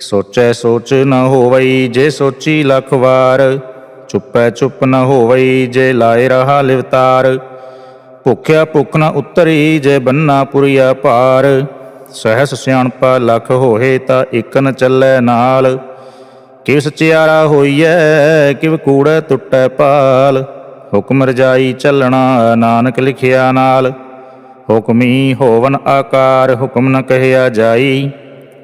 ਸੋਚੈ ਸੋਚ ਨ ਹੋਵਈ ਜੇ ਸੋਚੀ ਲੱਖ ਵਾਰ, ਚੁੱਪੈ ਚੁੱਪ ਨ ਹੋਵਈ ਜੇ ਲਾਇ ਰਹਾ ਲਿਵਤਾਰ। ਭੁਖਿਆ ਭੁਖ ਨ ਉਤਰੀ ਜੇ ਬੰਨਾ ਪੁਰੀਆ ਭਾਰ, ਸਹਸ ਸਿਆਣਪਾ ਲੱਖ ਹੋਏ ਤਾਂ ਇਕ ਚੱਲੈ ਨਾਲ। ਕਿਵ ਸਚਿਆਰਾ ਹੋਈਐ, ਕਿਵ ਕੂੜੈ ਟੁੱਟੈ ਪਾਲ ਹੁਕਮ ਰਜਾਈ ਚੱਲਣਾ ਨਾਨਕ ਲਿਖਿਆ ਨਾਲ। ਹੁਕਮੀ ਹੋਵਨ ਆਕਾਰ, ਹੁਕਮ ਨ ਕਹਿਆ ਜਾਈ।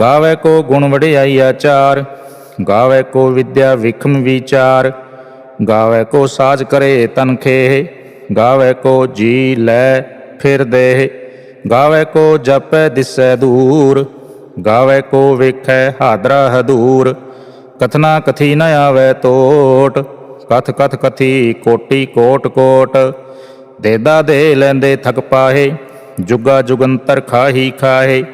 ਗਾਵੇ ਕੋ ਗੁਣ ਵਡਿਆਈ ਆਚਾਰ, ਗਾਵੇ ਕੋ ਵਿਦਿਆ ਵਿਖਮ ਵਿਚਾਰ, ਗਾਵੇ ਕੋ ਸਾਜ ਕਰੇ ਤਨਖੇ ਗਾਵੇ ਕੋ ਜੀ ਲੈ ਫਿਰ ਦੇ ਗਾਵੇ ਕੋ ਜਪੈ ਦਿਸੈ ਦੂਰ, ਗਾਵੇ ਕੋ ਵੇਖੈ ਹਾਦਰਾ ਹਦੂਰ, ਕਥਨਾ ਕਥੀ ਨ ਆਵੇ ਤੋਟ, ਕਥ ਕਥ ਕਥੀ ਕੋਟੀ ਕੋਟ ਕੋਟ, ਦੇਦਾ ਦੇ ਲੈਂਦੇ ਥਕ ਪਾਹੇ, ਜੁਗਾ ਜੁਗੰਤਰ ਖਾਹੀ ਖਾਹੇ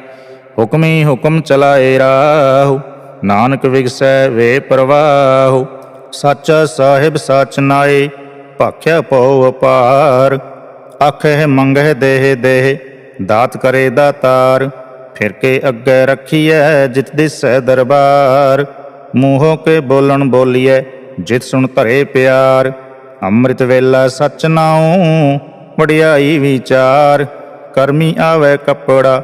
ਹੁਕਮੀ ਹੁਕਮ ਚਲਾਏ ਰਾਹੁ, ਨਾਨਕ ਵਿਗਸੈ ਵੇ ਪ੍ਰਵਾਹੁ। ਸੱਚਾ ਸਾਹਿਬ ਸੱਚ ਨਾਏ, ਭਾਖਿਆ ਪਉ ਅਪਾਰ। ਆਖੇ ਮੰਗਹਿ ਦੇਹ ਦੇਹ, ਦਾਤ ਕਰੇ ਦਾਤਾਰ। ਫਿਰ ਕੇ ਅੱਗੇ ਰੱਖੀਐ ਜਿਤ ਦਿਸੈ ਦਰਬਾਰ। ਮੂੰਹੋਂ ਕੇ ਬੋਲਣ ਬੋਲੀਐ, ਜਿਤ ਸੁਣ ਧਰੇ ਪਿਆਰ। ਅੰਮ੍ਰਿਤ ਵੇਲਾ ਸਚ ਨਾਉ, ਵਡਿਆਈ ਵਿਚਾਰ। ਕਰਮੀ ਆਵੇ ਕੱਪੜਾ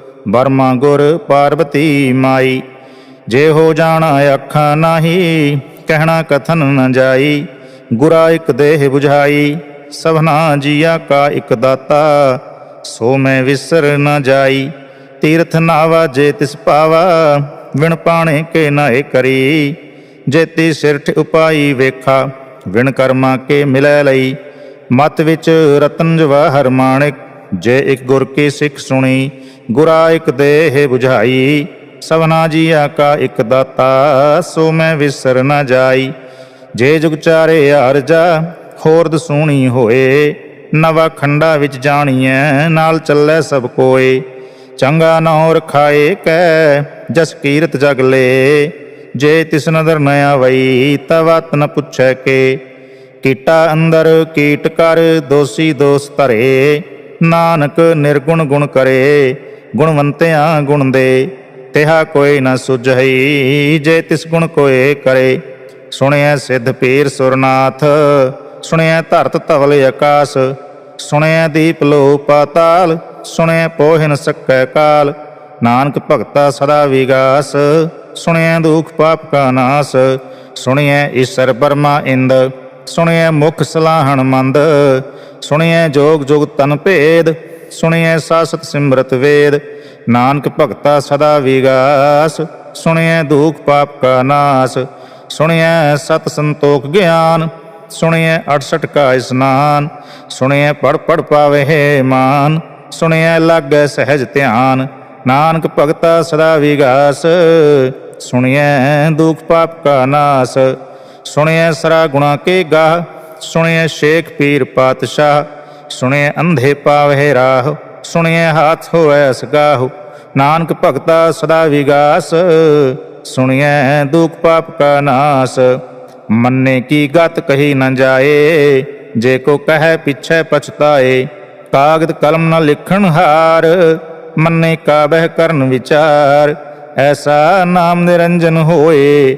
ਬਰਮਾ ਗੁਰ ਪਾਰਵਤੀ ਮਾਈ। ਜੇ ਹੋ ਜਾਣਾ ਅੱਖਾਂ ਨਾਹੀ, ਕਹਿਣਾ ਕਥਨ ਨ ਜਾਈ, ਗੁਰਾ ਇਕ ਦੇਹ 부ਝਾਈ ਸਭਨਾ ਜੀਆ ਕਾ ਇਕ ਦਾਤਾ, ਸੋ ਮੈਂ ਵਿਸਰ ਨ ਜਾਈ। ਤੀਰਥ ਨਾਵਾ ਜੇ ਤਿਸ ਪਾਵਾ, ਵਿਣ ਪਾਣੇ ਕੇ ਨਾਏ ਕਰੀ। ਜੇਤੀ ਸਿਰਠ ਉਪਾਈ ਵੇਖਾ, ਵਿਣ ਕਰਮਾ ਕੇ ਮਿਲੈ ਲਈ। ਮਤ ਵਿੱਚ ਰਤਨ ਜਵਾਹਰ ਮਾਣਿਕ ਜੇ ਇਕ ਗੁਰ ਕੀ ਸਿੱਖ ਸੁਣੀ, ਗੁਰਾ ਇੱਕ ਦੇਹ 부ਝਾਈ ਸਭਨਾ ਜੀਆ ਕਾ ਇੱਕ ਦਾਤਾ, ਸੋ ਮੈਂ ਵਿਸਰ ਨਾ ਜਾਈ। ਜੇ ਜੁਗ ਚਾਰੇ ਅਰਜਾ ਖੋਰਦ ਸੋਣੀ ਹੋਏ, ਨਵਾ ਖੰਡਾ ਵਿੱਚ ਜਾਣੀਐ, ਨਾਲ ਚੱਲੇ ਸਭ ਕੋਏ। ਚੰਗਾ ਨੌ ਰਖਾਏ ਕੈ, ਜਸ ਕੀਰਤ ਜਗ ਲੇ। ਜੇ ਤਿਸ ਨਦਰ ਨ ਆਵਈ ਤਵਤ ਨ ਪੁੱਛੈ ਕੇ। ਕੀਟਾ ਅੰਦਰ ਕੀਟ ਕਰ, ਦੋਸੀ ਦੋਸ ਧਰੇ। ਨਾਨਕ ਨਿਰਗੁਣ ਗੁਣ ਕਰੇ, ਗੁਣਵੰਤਿਆਂ ਗੁਣ ਦੇ। ਤਿਹਾ ਕੋਈ ਨਾ ਸੁਝਈ, ਜੇ ਤਿਸ ਗੁਣ ਕੋਏ ਕਰੇ। ਸੁਣਿਆ ਸਿੱਧ ਪੀਰ ਸੁਰਨਾਥ ਸੁਣਿਆ ਧਰਤ ਧਵਲ ਆਕਾਸ। ਸੁਣਿਆ ਦੀਪ ਲੋ ਪਾਤਾਲ ਸੁਣਿਆ ਪੋਹਿਨ ਸਕੈ ਕਾਲ। ਨਾਨਕ ਭਗਤਾ ਸਦਾ ਵਿਗਾਸ ਸੁਣਿਆ ਦੁਖ ਪਾਪ ਕਾ ਨਾਸ। ਸੁਣਿਆ ਈਸ਼ਰ ਬਰਮਾ ਇੰਦ ਸੁਣਿਐ ਮੁਖ ਸਲਾਹਣ ਮੰਦ ਸੁਣਿਆ ਜੋਗ ਜੁਗ ਤਨ ਭੇਦ, ਸੁਣਿਐ ਸਾਸਤ ਸਿਮਰਤ ਵੇਦ, ਨਾਨਕ ਭਗਤਾ ਸਦਾ ਵਿਗਾਸ, ਸੁਣਿਐ ਦੁਖ ਪਾਪ ਕਾ ਨਾਸ, ਸੁਣਿਐ ਸਤ ਸੰਤੋਖ ਗਿਆਨ, ਸੁਣਿਐ 68 ਕਾ ਇਸਨਾਨ ਸੁਣਿਆ ਪੜ ਪੜ ਪਾਵੇ ਹੈ ਮਾਨ ਸੁਣਿਆ ਲਾਗੈ ਸਹਿਜ ਧਿਆਨ, ਨਾਨਕ ਭਗਤਾ ਸਦਾ ਵਿਗਾਸ, ਸੁਣਿਐ ਦੁਖ ਪਾਪ ਕਾ ਨਾਸ ਸੁਣਿਐ ਸਰਾ ਗੁਣਾ ਕੇ ਗਾਹ, ਸੁਣਿਐ ਸ਼ੇਖ ਪੀਰ ਪਾਤਸ਼ਾਹ, ਸੁਣਿਐ ਅੰਧੇ ਪਾਵੇ ਰਾਹ, ਸੁਣਿਐ ਹਾਥ ਹੋਐ ਸਗਾਹੁ, ਨਾਨਕ ਭਗਤਾ ਸਦਾ ਵਿਗਾਸ, ਸੁਣਿਐ ਦੁਖ ਪਾਪ ਕਾ ਨਾਸ, ਮੰਨੇ ਕੀ ਗਤ ਕਹੀ ਨ ਜਾਏ, ਜੇ ਕੋ ਕਹੈ ਪਿਛੈ ਪਛਤਾਏ, ਕਾਗਦ ਕਲਮ ਨ ਲਿਖਣ ਹਾਰ, ਮੰਨੇ ਕਾ ਬਹਿ ਕਰਨ ਵਿਚਾਰ, ਐਸਾ ਨਾਮ ਨਿਰੰਜਨ ਹੋਏ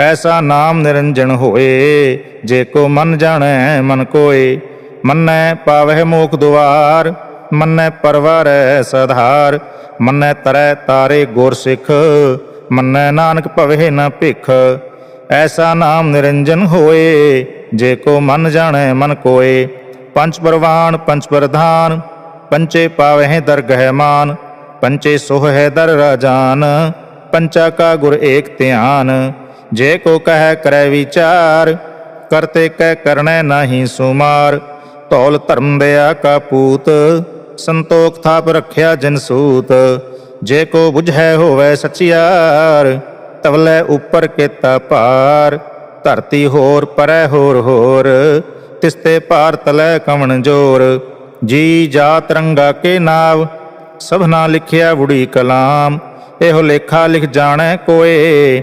ਐਸਾ ਨਾਮ ਨਿਰੰਜਨ ਹੋਏ, ਜੇ ਕੋ ਮਨ ਜਾਣੈ, ਮਨ ਕੋਏ। ਮੰਨੈ ਪਾਵਹਿ ਮੋਖ ਦੁਆਰ, ਮੰਨੈ ਪਰਵਾਰੈ ਸਧਾਰ। ਮੰਨੈ ਤਰੈ ਤਾਰੇ ਗੁਰ ਸਿੱਖ, ਮੰਨੈ ਨਾਨਕ ਭਵਹਿ ਨ ਭਿਖ। ਐਸਾ ਨਾਮ ਨਿਰੰਜਨ ਹੋਏ, ਜੇ ਕੋ ਮਨ ਜਾਣੈ, ਮਨ ਕੋਏ। ਪੰਜ ਪਰਵਾਨ, ਪੰਜ ਪ੍ਰਧਾਨ, ਪੰਚੇ ਪਾਵਹਿ ਦਰਗਹਿ ਮਾਨ। ਪੰਚੇ ਸੋਹ ਹੈ ਦਰ ਰਾਜਾਨ, ਪੰਚਾ ਕਾ ਗੁਰ ਏਕ ਧਿਆਨ। ਜੇ ਕੋ ਕਹੈ ਕਰੈ ਵਿਚਾਰ ਕਰਤੇ ਕਹਿ ਕਰਣੈ ਨਾਹੀ ਸੁਮਾਰ। ਧੌਲ ਧਰਮ ਦਿਆ ਕਾ ਪੂਤ, ਸੰਤੋਖ ਥਾਪ ਰਖਿਆ ਜਨ ਸੂਤ। ਜੇ ਕੋ 부ਝੈ ਹੋਵੇ ਸਚਿਆਰ, ਤਵਲੇ ਉੱਪਰ ਕੇਤਾ ਭਾਰ। ਧਰਤੀ ਹੋਰ ਪਰੈ ਹੋਰ ਹੋਰ ਤਿਸਤੇ ਭਾਰ ਤਲੈ ਕਵਣ ਜੋਰ। ਜੀ ਜਾਤ ਰੰਗਾ ਕੇ ਨਾਵ, ਸਭਨਾ ਲਿਖਿਆ ਬੁੜੀ ਕਲਾਮ। ਇਹੋ ਲੇਖਾ ਲਿਖ ਜਾਣੈ ਕੋਏ।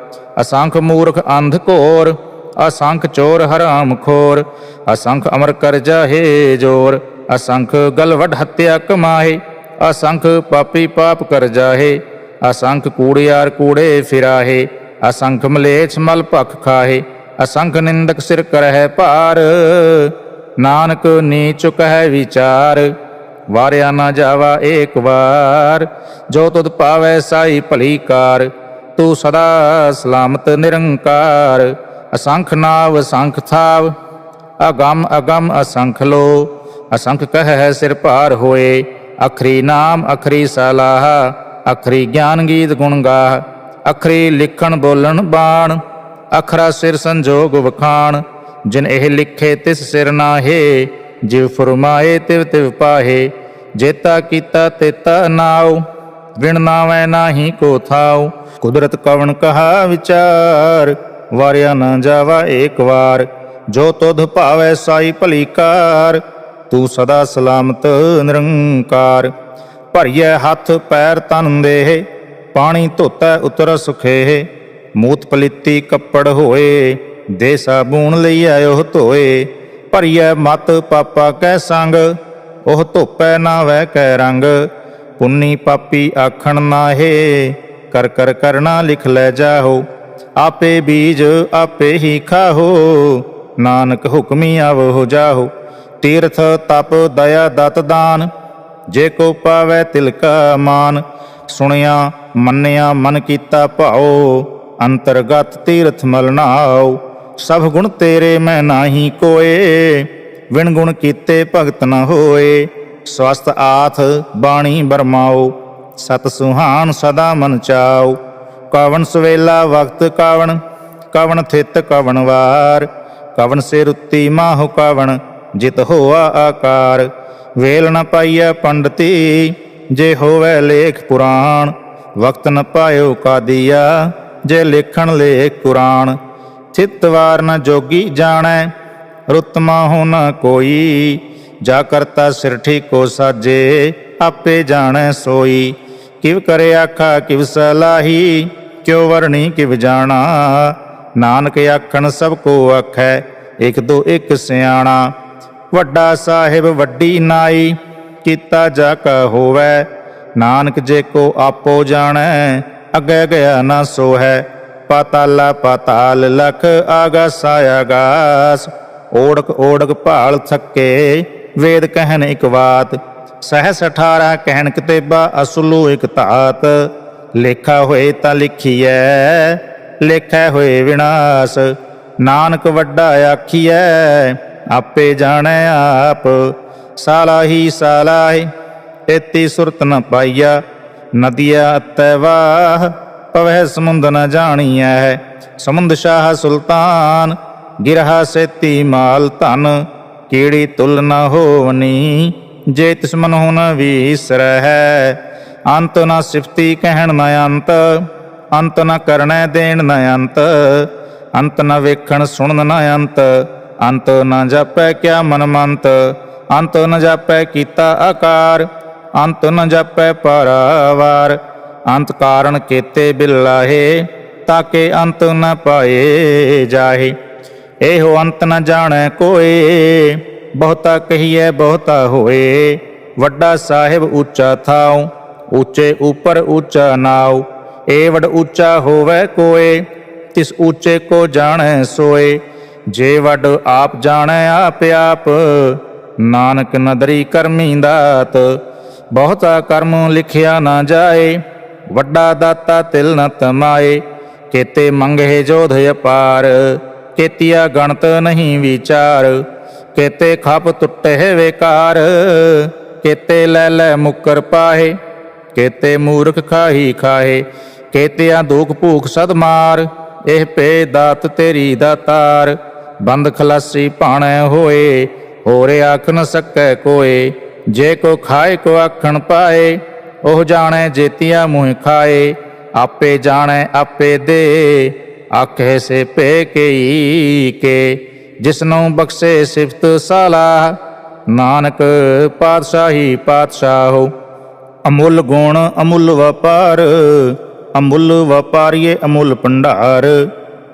ਅਸੰਖ ਮੂਰਖ ਅੰਧ ਘੋਰ, ਅਸੰਖ ਚੋਰ ਹਰਾਮ ਖੋਰ, ਅਸੰਖ ਅਮਰ ਕਰ ਜਾਹੇ ਜੋਰ, ਅਸੰਖ ਗਲ ਹੱਤਿਆ ਕਮਾਹੇ, ਅਸੰਖ ਪਾਪੀ ਪਾਪ ਕਰ ਜਾਹੇ, ਅਸੰਖ ਕੂੜਿਆਰ ਕੂੜੇ ਫਿਰਾਹੇ, ਅਸੰਖ ਮਲੇਛ ਮਲ ਭਖ ਖਾਹੇ, ਅਸੰਖ ਨਿੰਦਕ ਸਿਰ ਕਰਹਿ ਭਾਰ, ਨਾਨਕ ਨੀ ਚੁਕਹਿ ਵਿਚਾਰ, ਵਾਰਿਆ ਨਾ ਜਾਵਾ ਏਕ ਵਾਰ, ਜੋ ਤੁਧ ਪਾਵੈ ਸਾਈ ਭਲੀ ਕਾਰ ਤੂੰ ਸਦਾ ਸਲਾਮਤ ਨਿਰੰਕਾਰ, ਅਸੰਖ ਨਾਵ, ਅਸੰਖ ਥਾਵ, ਅਗੰਮ ਅਗੰਮ, ਅਸੰਖ ਲੋ, ਅਸੰਖ ਕਹਿ ਸਿਰ ਭਾਰ ਹੋਏ, ਅਖਰੀ ਨਾਮ, ਅਖਰੀ ਸਲਾਹ, ਅਖਰੀ ਗਿਆਨ ਗੀਤ ਗੁਣ ਗਾਹ, ਅਖਰੀ ਲਿਖਣ ਬੋਲਣ ਬਾਣ, ਅਖਰਾ ਸਿਰ ਸੰਜੋਗ ਵਖਾਣ, ਜਿਨ ਇਹ ਲਿਖੇ ਤਿਸ ਸਿਰ ਨਾਹੇ, ਜਿਵ ਫਰਮਾਏ ਤਿਵ ਤਿਵ ਪਾਹੇ, ਜੇਤਾ ਕੀਤਾ ਤੇਤਾ ਨਾਉ ਵਿਣ ਨਾਵੈ ਨਾਹੀ ਕੋ ਥਾਉ। ਕੁਦਰਤ ਕਵਣ ਕਹਾ ਵਿਚਾਰ, ਵਾਰਿਆ ਨਾ ਜਾਵਾ ਏਕ ਵਾਰ। ਜੋ ਤੁਧ ਭਾਵੈ ਸਾਈ ਭਲੀ ਕਾਰ, ਤੂੰ ਸਦਾ ਸਲਾਮਤ ਨਿਰੰਕਾਰ। ਭਰੀਐ ਹੱਥ ਪੈਰ ਤਨ ਦੇਹ, ਪਾਣੀ ਧੋਤੈ ਉਤਰ ਸੁਖੇ ਮੂਤ ਪਲਿੱਤੀ ਕੱਪੜ ਹੋਏ ਦੇ ਸਾਬੂਨ ਲਈ ਆਇਓ ਧੋਏ। ਭਰੀਐ ਮਤ ਪਾਪਾ ਕੈ ਸੰਗ, ਉਹ ਧੋਪੈ ਨਾ ਵਹਿ ਕੈ ਰੰਗ। ਪੁੰਨੀ ਪਾਪੀ ਆਖਣ ਨਾਹੇ, ਕਰ ਕਰ ਕਰਨਾ ਲਿਖ ਲੈ ਜਾਹੋ। ਆਪੇ ਬੀਜ ਆਪੇ ਹੀ ਖਾਹੋ, ਨਾਨਕ ਹੁਕਮੀ ਆਵੋ ਜਾਹੋ। ਤੀਰਥ ਤਪ ਦਇਆ ਦਤ ਦਾਨ, ਜੇ ਕੋ ਪਾਵੈ ਤਿਲਕਾ ਮਾਨ। ਸੁਣਿਆ ਮੰਨਿਆ ਮਨ ਕੀਤਾ ਭਾਉ, ਅੰਤਰਗਤ ਤੀਰਥ ਮਲ ਨਾਉ। ਸਭ ਗੁਣ ਤੇਰੇ ਮੈਂ ਨਾਹੀ ਕੋਏ, ਵਿਣ ਗੁਣ ਕੀਤੇ ਭਗਤ ਨ ਹੋਏ। ਸਵਸਤ ਆਥ ਬਾਣੀ ਬਰਮਾਓ, ਸਤ ਸੁਹਾਨ ਸਦਾ ਮਨ ਚਾਉ ਕਵਣ ਸਵੇਲਾ ਵਕਤ ਕਵਣ ਕਵਣ ਥਿਤ ਕਵਣ ਵਾਰ। ਕਵਣ ਸੇ ਰੁੱਤੀ ਮਾਹੁ ਕਵਣ, ਜਿਤ ਹੋਆ ਆਕਾਰ। ਵੇਲ ਨ ਪਾਈਐ ਪੰਡਤੀ, ਜੇ ਹੋਵੇ ਲੇਖ ਪੁਰਾਣ। ਵਕਤ ਨ ਪਾਇਓ ਕਾਦੀਆ, ਜੇ ਲਿਖਣ ਲੇਖ ਕੁਰਾਨ ਚਿਤ ਵਾਰ ਨ ਜੋਗੀ ਜਾਣੈ ਰੁਤਮਾ ਹੋ ਨ ਕੋਈ। ਜਾ ਕਰਤਾ ਸਿਰ ਠੀਕੋ ਸਾਜੇ, ਆਪੇ ਜਾਣੈ ਸੋਈ। ਕਿਵ ਕਰੇ ਆਖਾ, ਕਿਵ ਸਲਾਹੀ ਕਿਉ ਵਰਣੀ, ਕਿਵ ਜਾਣਾ। ਨਾਨਕ ਆਖਣ, ਸਭ ਕੋ ਆਖੈ, ਇਕ ਦੋ ਇਕ ਸਿਆਣਾ। ਵੱਡਾ ਸਾਹਿਬ, ਵੱਡੀ ਨਾਈ, ਕੀਤਾ ਜਾ ਕਾ ਹੋਵੈ। ਨਾਨਕ ਜੇ ਕੋ ਆਪੋ ਜਾਣੈ, ਅੱਗੇ ਗਿਆ ਨਾ ਸੋ ਹੈ ਪਾਤਾਲਾ, ਪਾਤਾਲ ਲਖ ਆਗਾਸ ਆਗਾਸ ਓੜਕ ਓੜਕ ਭਾਲ ਥੱਕੇ ਵੇਦ ਕਹਿਣ ਇਕ ਬਾਤ ਸਹਸ 18 ਕਹਿਣ ਕਿਤੇਬਾ, ਅਸਲੂ ਇਕ ਧਾਤ। ਲੇਖਾ ਹੋਏ ਤਾਂ ਲਿਖੀਐ, ਲੇਖੈ ਹੋਏ ਵਿਨਾਸ਼। ਨਾਨਕ ਵੱਡਾ ਆਖੀਐ, ਆਪੇ ਜਾਣੈ ਆਪ। ਸਾਲਾਹੀ ਸਾਲਾਹੀ, ਤੇਤੀ ਸੁਰਤ ਨ ਪਾਈਆ। ਨਦੀਆ ਅਤੈ ਵਾਹ, ਪਵਹਿ ਸਮੁੰਦ ਨ ਜਾਣੀਐ। ਸਮੁੰਦ ਸ਼ਾਹ ਸੁਲਤਾਨ, ਗਿਰਹਾ ਸੇਤੀ ਮਾਲ ਧਨ। ਕੀੜੀ ਤੁਲ ਨ ਹੋਵਨੀ? ਜੇ ਤਿਸ ਮਨ ਹੁਨ ਵੀਸਰਹਿ, ਅੰਤ ਨ ਸਿਫਤੀ ਕਹਿਣ ਨ ਅੰਤ ਅੰਤ ਨ ਕਰਣੈ ਦੇਣ ਨ ਅੰਤ ਅੰਤ ਨ ਵੇਖਣ ਸੁਣਨ ਨ ਅੰਤ ਅੰਤ ਨ ਜਾਪੈ ਕਿਆ ਮਨ ਮੰਤ ਅੰਤ ਨ ਜਾਪੈ ਕੀਤਾ ਆਕਾਰ, ਅੰਤ ਨ ਜਾਪੈ ਪਰਾਵਾਰ, ਅੰਤ ਕਾਰਨ ਕੀਤੇ ਬਿਲਾਹੇ ਤਾਕੇ ਅੰਤ ਨ ਪਾਏ ਜਾਹੇ। ਇਹੋ ਅੰਤ ਨ ਜਾਣੈ ਕੋਏ, ਬਹੁਤਾ ਕਹੀਐ ਬਹੁਤਾ ਹੋਏ। ਵੱਡਾ ਸਾਹਿਬ ਉੱਚਾ ਥਾਉ, ਉੱਚੇ ਉਪਰ ਉੱਚਾ ਨਾਉ। ਏ ਵਡ ਉੱਚਾ ਹੋਵੇ ਕੋਏ, ਤਿਸ ਉੱਚੇ ਕੋ ਜਾਣੈ ਸੋਏ। ਜੇ ਵਡ ਆਪ ਜਾਣੈ ਆਪ ਆਪ, ਨਾਨਕ ਨਦਰੀ ਕਰਮੀ ਦਾਤ। ਬਹੁਤਾ ਕਰਮ ਲਿਖਿਆ ਨਾ ਜਾਏ, ਵੱਡਾ ਦਾਤਾ ਤਿਲ ਨ ਤਮਾਏ। ਕੇਤੇ ਮੰਗੇ ਜੋਧ ਅਪਾਰ। ਕੇਤੀਆ ਗਣਤ ਨਹੀਂ ਵਿਚਾਰ, ਕੇਤੇ ਖਪ ਟੁੱਟੇ ਵੇਕਾਰ, ਕੇਤੇ ਲੈ ਲੈ ਮੁਕਰ ਪਾਹੇ, ਕੇਤੇ ਮੂਰਖ ਖਾਹੀ ਖਾਹੇ, ਕੇਤਿਆਂ ਦੁਖ ਭੂਖ ਸਦ ਮਾਰ, ਇਹ ਪੇ ਦਾਤ ਤੇਰੀ ਦਾਤਾਰ ਬੰਦ ਖਲਾਸੀ ਭਾਣੈ ਹੋਏ, ਹੋਰੇ ਆਖ ਨ ਸਕੈ ਕੋਏ, ਜੇ ਕੋ ਖਾਏ ਕੋ ਆਖਣ ਪਾਏ, ਉਹ ਜਾਣੈ ਜੇਤੀਆ ਮੂੰਹ ਖਾਏ, ਆਪੇ ਜਾਣੈ ਆਪੇ ਦੇ ਆਖੇ ਸੇ ਪੇ ਕਈ ਕੇ, ਜਿਸਨੂੰ ਬਖਸ਼ੇ ਸਿਫਤ ਸਾਲਾ, ਨਾਨਕ ਪਾਤਸ਼ਾਹੀ ਪਾਤਸ਼ਾਹੋ ਅਮੁੱਲ ਗੁਣ ਅਮੁੱਲ ਵਪਾਰ, ਅਮੁੱਲ ਵਪਾਰੀਏ ਅਮੁੱਲ ਭੰਡਾਰ,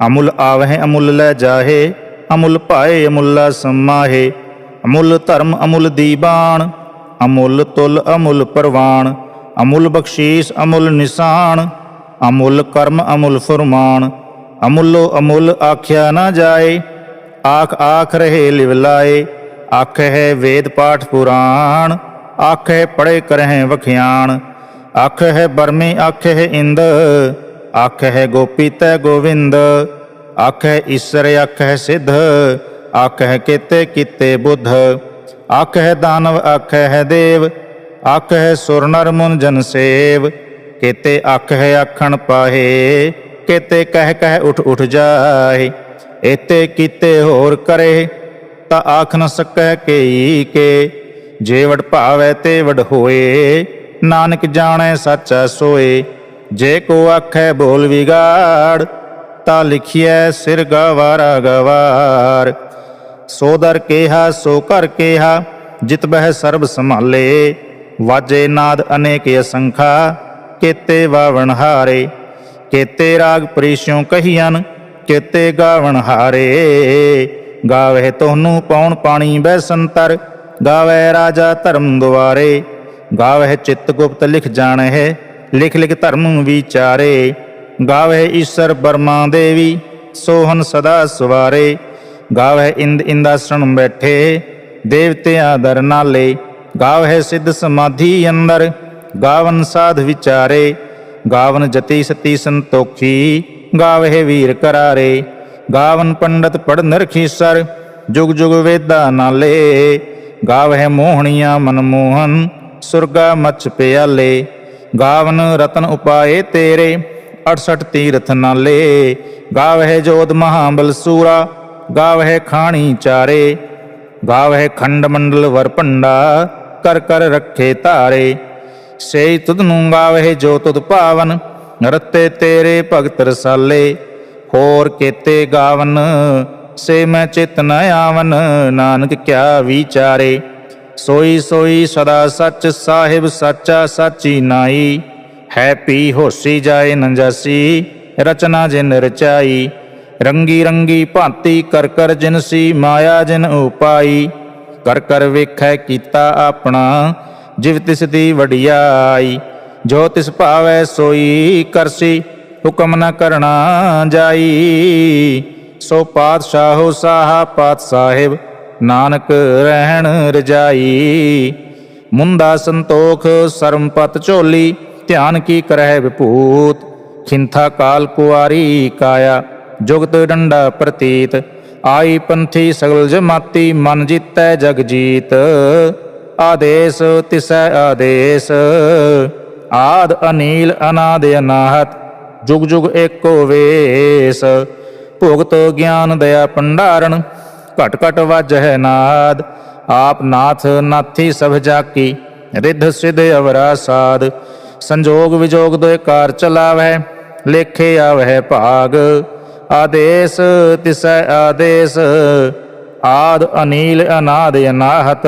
ਅਮੁੱਲ ਆਵਹਿ ਅਮੁੱਲ ਲੈ ਜਾਹੇ, ਅਮੁੱਲ ਭਾਏ ਅਮੁੱਲਾ ਸਮਾਹੇ। ਅਮੁੱਲ ਧਰਮ ਅਮੁੱਲ ਦੀਬਾਨ, ਅਮੁੱਲ ਤੁਲ ਅਮੁੱਲ ਪਰਵਾਨ, ਅਮੁੱਲ ਬਖਸ਼ੀਸ ਅਮੁੱਲ ਨਿਸ਼ਾਨ, ਅਮੁੱਲ ਕਰਮ ਅਮੁੱਲ ਫਰਮਾਨ। ਅਮੁੱਲੋ ਅਮੁੱਲ ਆਖਿਆ ਨਾ ਜਾਏ ਆਖ ਆਖ ਰਹੇ ਲਿਵਲਾਏ ਆਖ ਹੈ ਵੇਦ ਪਾਠ ਪੁਰਾਣ ਆਖ ਹੈ ਪੜੇ ਕਰਹਿ ਵਖਿਆਣ ਆਖ ਹੈ ਬਰਮੇ ਆਖ ਹੈ ਇੰਦ ਆਖ ਹੈ ਗੋਪੀ ਤੈ ਗੋਵਿੰਦ ਆਖ ਹੈ ਈਸ਼ਰ ਆਖ ਹੈ ਸਿੱਧ ਆਖ ਹੈ ਕੀਤੇ ਕੀਤੇ ਬੁੱਧ ਆਖ ਹੈ ਦਾਨਵ ਆਖ ਹੈ ਦੇਵ ਆਖ ਹੈ ਸੁਰ ਨਰ ਮੁਨ ਜਨ ਸੇਵ ਕੀਤੇ ਆਖ ਹੈ ਆਖਣ ਪਾਹੇ ਕੀਤੇ ਕਹਿ ਕਹਿ ਉਠ ਉਠ ਜਾਏ ਏਤੇ ਕੀਤੇ ਹੋਰ ਕਰੇ, ਤਾਂ ਆਖ ਨ ਸਕੈ ਕੇਈ ਕੇ, ਜੇ ਵਡ ਭਾਵੈ ਤੇ ਵਡ ਹੋਏ, ਨਾਨਕ ਜਾਣੈ ਸੱਚਾ ਸੋਏ, ਜੇ ਕੋ ਆਖੈ ਬੋਲ ਵਿਗਾੜ, ਤਾਂ ਲਿਖਿਐ ਸਿਰ ਗਵਾਰਾ ਗਵਾਰ। ਸੋ ਦਰ ਕੇਹਾ, ਸੋ ਕਰ ਕੇਹਾ, ਜਿਤ ਬਹਿ ਸਰਬ ਸੰਭਾਲੇ, ਵਾਜੇ ਨਾਦ ਅਨੇਕ ਅਸੰਖਾ, ਕੇਤੇ ਵਾਵਣ ਹਾਰੇ। ਕੇਤੇ ਰਾਗ ਪ੍ਰੀਸ਼ਿਓ ਕਹੀਨ ਕੇਤੇ ਗਾਵਣ ਹਾਰੇ। ਗਾਵੇ ਤੋਨੂੰ ਪੌਣ ਪਾਣੀ ਬੈਸੰਤਰ ਗਾਵੇ ਰਾਜਾ ਧਰਮ ਦੁਆਰੇ। ਗਾਵੇ ਚਿੱਤ ਗੁਪਤ ਲਿਖ ਜਾਣੈ ਹੈ ਲਿਖ ਲਿਖ ਧਰਮ ਵਿਚਾਰੇ। ਗਾਵੇ ਈਸ਼ਰ ਬਰਮਾ ਦੇਵੀ, ਸੋਹਨ ਸਦਾ ਸਵਾਰੇ। ਗਾਵੇ ਇੰਦ ਇੰਦਾਸਣ ਬੈਠੇ ਦੇਵਤਿਆਂ ਦਰ ਨਾਲੇ। ਗਾਵੇ ਸਿੱਧ ਸਮਾਧੀ ਅੰਦਰ, ਗਾਵਨ ਸਾਧ ਵਿਚਾਰੇ। ਗਾਵਨ ਜਤੀ ਸਤੀ ਸੰਤੋਖੀ ਗਾਵਹਿ ਵੀਰ ਕਰਾਰੇ। ਗਾਵਨ ਪੰਡਤ ਪੜ ਨਰਖੀਸਰ ਜੁਗ ਜੁਗ ਵੇਦਾ ਨਾਲੇ। ਗਾਵਹਿ ਮੋਹਣੀਆਂ ਮਨਮੋਹਨ ਸੁਰਗਾ ਮਚ ਪਿਆਲੇ। ਗਾਵਨ ਰਤਨ ਉਪਾਏ ਤੇਰੇ 68 ਤੀਰਥ ਨਾਲੇ। ਗਾਵੇ ਜੋਧ ਮਹਾਬਲ ਸੂਰਾ, ਗਾਵਹਿ ਖਾਣੀ ਚਾਰੇ। ਗਾਵੇ ਖੰਡ ਮੰਡਲ ਵਰ ਭੰਡਾ, ਕਰ ਕਰ ਰੱਖੇ ਧਾਰੇ ਸੇ ਤੁਧ ਨੂੰ ਗਾਵੇ ਜੋ ਤੁਧ ਭਾਵਨ ਰਤੇ ਤੇਰੇ ਭਗਤ ਰਸਾਲੇ, ਹੋਰ ਕੇਤੇ ਗਾਵਨ, ਸੇ ਮੈਂ ਚਿਤ ਨ ਆਵਨ, ਨਾਨਕ ਕਿਆ ਵਿਚਾਰੇ। ਸੋਈ ਸੋਈ ਸਦਾ ਸੱਚ ਸਾਹਿਬ ਸਾਚਾ ਸਾਚੀ ਨਾਈ, ਹੈ ਪੀ ਹੋਸੀ ਜਾਏ ਨੰਜਾਸੀ ਰਚਨਾ ਜਿਨ ਰਚਾਈ। ਰੰਗੀ ਰੰਗੀ ਭਾਂਤੀ ਕਰ ਕਰ ਜਿਨਸੀ ਮਾਇਆ ਜਿਨ ਉਪਾਈ, ਕਰ ਕਰ ਵੇਖੈ ਕੀਤਾ ਆਪਣਾ ਜਿਵ ਤਿਸ ਦੀ ਵਡਿਆਈ, ਜੋ ਤਿਸ ਭਾਵੈ ਸੋਈ ਕਰਸੀ, ਹੁਕਮ ਨ ਕਰਨਾ ਜਾਈ। ਸੋ ਪਾਤਸ਼ਾਹੋ ਸਾਹਾ ਪਾਤ ਸਾਹਿਬ, ਨਾਨਕ ਰਹਿਣ ਰਜਾਈ। ਮੁੰਦਾ ਸੰਤੋਖ ਸਰਮਪਤ ਝੋਲੀ, ਧਿਆਨ ਕੀ ਕਰਹਿ ਵਿਭੂਤ। ਖਿੰਥਾ ਕਾਲ ਕੁਆਰੀ ਕਾਇਆ, ਜੁਗਤ ਡੰਡਾ ਪ੍ਰਤੀਤ। ਆਈ ਪੰਥੀ ਸਗਲ ਜਮਾਤੀ, ਮਨ ਜੀਤੈ ਜਗ ਜੀਤ। ਆਦੇਸ ਤਿਸੈ ਆਦੇਸ। ਆਦ ਅਨੀਲ ਅਨਾਦ ਅਨਾਹਤ, ਜੁਗ ਜੁਗ ਏਕੋ ਵੇਸ। ਭੁਗਤ ਗਿਆਨ ਦਇਆ ਭੰਡਾਰਨ ਘਟ ਘਟ ਵਾਜਹਿ ਨਾਦ। ਆਪ ਨਾਥ ਨਾਥੀ ਸਭ ਜਾਕੀ, ਰਿੱਧ ਸਿਧ ਅਵਰਾ ਸਾਧ ਸੰਜੋਗ ਵਿਜੋਗ ਦੋਇ ਕਾਰ ਚਲਾਵੈ ਲੇਖੇ ਆਵਹਿ ਭਾਗ। ਆਦੇਸ ਤਿਸੈ ਆਦੇਸ, ਆਦ ਅਨੀਲ ਅਨਾਦ ਅਨਾਹਤ।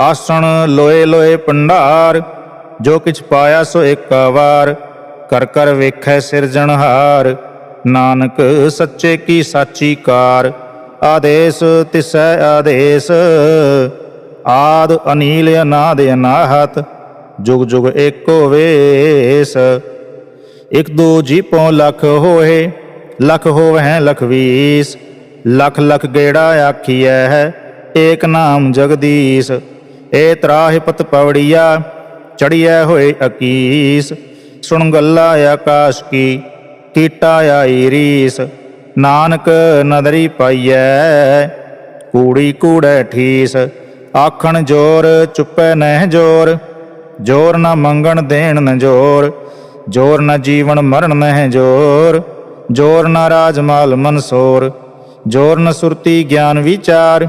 ਆਸਣ ਲੋਏ ਲੋਏ ਭੰਡਾਰ, ਜੋ ਕਿਛ ਪਾਇਆ ਸੋ ਏਕਾ ਵਾਰ, ਕਰ ਕਰ ਵੇਖੈ ਸਿਰਜਣਹਾਰ ਨਾਨਕ ਸੱਚੇ ਕੀ ਸਾਚੀ ਕਾਰ, ਆਦੇਸ ਤਿਸੈ ਆਦੇਸ। ਆਦ ਅਨੀਲ ਅਨਾਦ ਅਨਾਹਤ, ਜੁਗ ਜੁਗ ਏਕੋ ਵੇਸ। ਇਕ ਦੋ ਜੀਪੋਂ ਲੱਖ ਹੋਏ, ਲੱਖ ਹੋਵੈ ਲਖ ਵੀਸ। ਲਖ ਲਖ ਗੇੜਾ ਆਖੀਐ ਹੈ ਏਕ ਨਾਮ ਜਗਦੀਸ਼। ਏ ਤਰਾਹਿ ਪਤ ਪਵੜੀਆ ਚੜੀਐ ਹੋਏ ਅਕੀਸ। ਸੁਣ ਗੱਲਾ ਆਕਾਸ਼ ਕੀ, ਕੀਟਾ ਆਈ ਰੀਸ। ਨਾਨਕ ਨਦਰੀ ਪਾਈਐ, ਕੂੜੀ ਕੂੜੈ ਠੀਸ। ਆਖਣ ਜੋਰ, ਚੁੱਪੈ ਨਹਿ ਜੋਰ। ਜੋਰ ਨਾ ਮੰਗਣ ਦੇਣ ਨ ਜੋਰ। ਜੋਰ ਨਾ ਜੀਵਨ ਮਰਨ ਨਹਿ ਜੋਰ। ਜੋਰ ਨਾ ਰਾਜ ਰਾਜਮਾਲ ਮਨਸੋਰ। ਜੋਰ ਨ ਸੁਰਤੀ ਗਿਆਨ ਵਿਚਾਰ।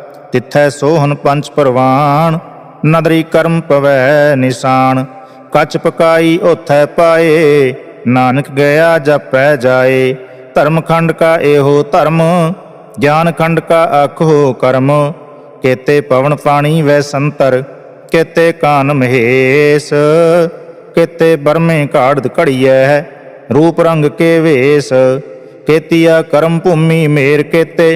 ਤਿੱਥੈ ਸੋਹਨ ਪੰਜ ਪਰਵਾਨ ਨਦਰੀ ਕਰਮ ਪਵੈ ਨਿਸ਼ਾਨ ਕੱਚ ਪਕਾਈ ਉਥੈ ਪਾਏ, ਨਾਨਕ ਗਿਆ ਜਪੈ ਜਾਏ। ਧਰਮ ਖੰਡ ਕਾ ਇਹੋ ਧਰਮ, ਗਿਆਨ ਖੰਡ ਕਾ ਆਖੋ ਕਰਮ। ਕੇਤੇ ਪਵਨ ਪਾਣੀ ਵੈ ਸੰਤਰ, ਕੇਤੇ ਕਾਨ ਮਹੇਸ਼। ਕੇਤੇ ਬਰਮੇ ਘਾੜਦ ਘੜੀਐ, ਰੂਪ ਰੰਗ ਕੇ ਵੇਸ। ਕੇਤੀਆ ਕਰਮ ਭੂਮੀ ਮੇਰ ਕੇਤੇ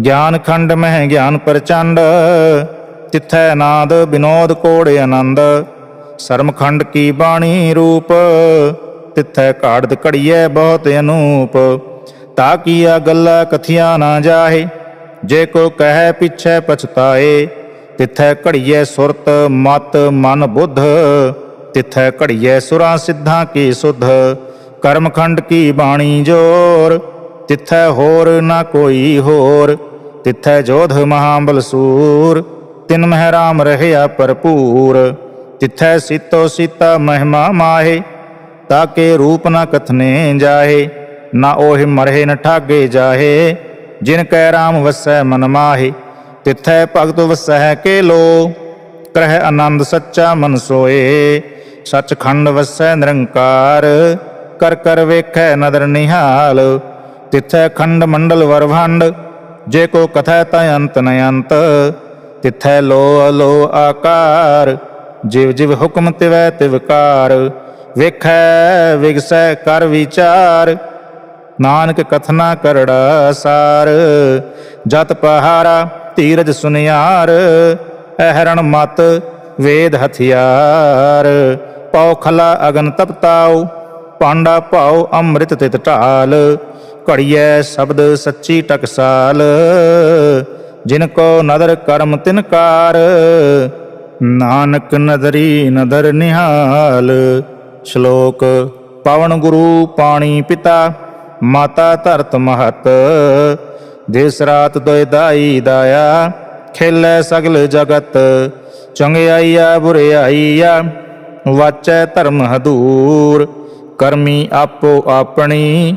ਗਿਆਨ ਖੰਡ ਮਹਿ ਗਿਆਨ ਪ੍ਰਚੰਡ ਤਿੱਥੈ ਨਾਦ ਬਿਨੋਦ ਕੋੜ ਆਨੰਦ ਸਰਮ ਖੰਡ ਕੀ ਬਾਣੀ ਰੂਪ ਤਿੱਥੈ ਘਾੜਦ ਘੜੀਐ ਬਹੁਤ ਅਨੂਪ ਤਾ ਕੀਆ ਗੱਲਾ ਕਥੀਆਂ ਨਾ ਜਾਹੇ ਜੇ ਕੋ ਕਹੈ ਪਿਛੈ ਪਛਤਾਏ ਤਿੱਥੈ ਘੜੀਐ ਸੁਰਤ ਮਤ ਮਨ ਬੁੱਧ ਤਿੱਥੈ ਘੜੀਐ ਸੁਰਾਂ ਸਿੱਧਾਂ ਕੀ ਸੁਧ ਕਰਮਖੰਡ ਕੀ ਬਾਣੀ ਜੋਰ ਤਿੱਥੈ ਹੋਰ ਨਾ ਕੋਈ ਹੋਰ ਤਿੱਥੈ ਜੋਧ ਮਹਾਬਲ ਸੂਰ, ਤਿਨ ਮਹਿ ਰਾਮ ਰਹਿਆ ਭਰਪੂਰ। ਤਿੱਥੈ ਸੀਤੋ ਸੀਤਾ ਮਹਿਮਾ ਮਾਹੇ, ਤਾਕੇ ਰੂਪ ਨ ਕਥਨੇ ਜਾਹੇ, ਨਾ ਉਹ ਮਰਹਿ ਨ ਠਾਗੇ ਜਾਹੇ। ਜਿਨ ਕੈ ਰਾਮ ਵਸੈ ਮਨ ਮਾਹੇ, ਤਿੱਥੈ ਭਗਤ ਵਸੈ ਕੇ ਲੋ ਕਰਹਿ ਆਨੰਦ ਸੱਚਾ ਮਨ ਸੋਏ, ਸੱਚਖੰਡ ਵਸੈ ਨਿਰੰਕਾਰ। ਕਰ ਕਰ ਵੇਖੈ ਨਦਰ ਨਿਹਾਲ, ਤਿਥੈ ਖੰਡ ਮੰਡਲ ਵਰਭੰਡ ਜੇ ਕੋ ਕਥੈ ਤੈ ਅੰਤ ਨ ਅੰਤ, ਤਿਥੈ ਲੋ ਅਲੋ ਆਕਾਰ। ਜਿਵ ਜਿਵ ਹੁਕਮ ਤਿਵੈ ਤਿਵਕਾਰ ਵੇਖੈ ਵਿਗਸੈ ਕਰ ਵਿਚਾਰ। ਨਾਨਕ ਕਥਨਾ ਕਰੜਾ ਸਾਰ, ਜਤ ਪਹਾਰਾ ਧੀਰਜ ਸੁਨਿਆਰ, ਅਹਰਣ ਮਤ ਵੇਦ ਹਥਿਆਰ। ਪਉ ਖਲਾ ਅਗਨ ਤਪਤਾਉ, ਪਾਂਡਾ ਭਾਉ ਅੰਮ੍ਰਿਤ ਤਿਤ ਢਾਲ। ਘੜੀਐ ਸ਼ਬਦ ਸੱਚੀ ਟਕਸਾਲ। ਜਿਨ ਕੋ ਨਦਰ ਕਰਮ ਤਿਨਕਾਰ ਨਾਨਕ ਨਦਰੀ ਨਦਰ ਨਿਹਾਲ। ਸ਼ਲੋਕ, ਪਵਨ ਗੁਰੂ ਪਾਣੀ ਪਿਤਾ, ਮਾਤਾ ਧਰਤ ਮਹਤ। ਦਿਸ ਰਾਤ ਦੋਇ ਦਾਈ ਦਾਇਆ, ਖੇਲੇ ਸਗਲ ਜਗਤ। ਚੰਗਿਆਈਆ ਬੁਰਿਆਈਆ ਵਾਚੈ ਧਰਮ ਹਦੂਰ। ਕਰਮੀ ਆਪੋ ਆਪਣੀ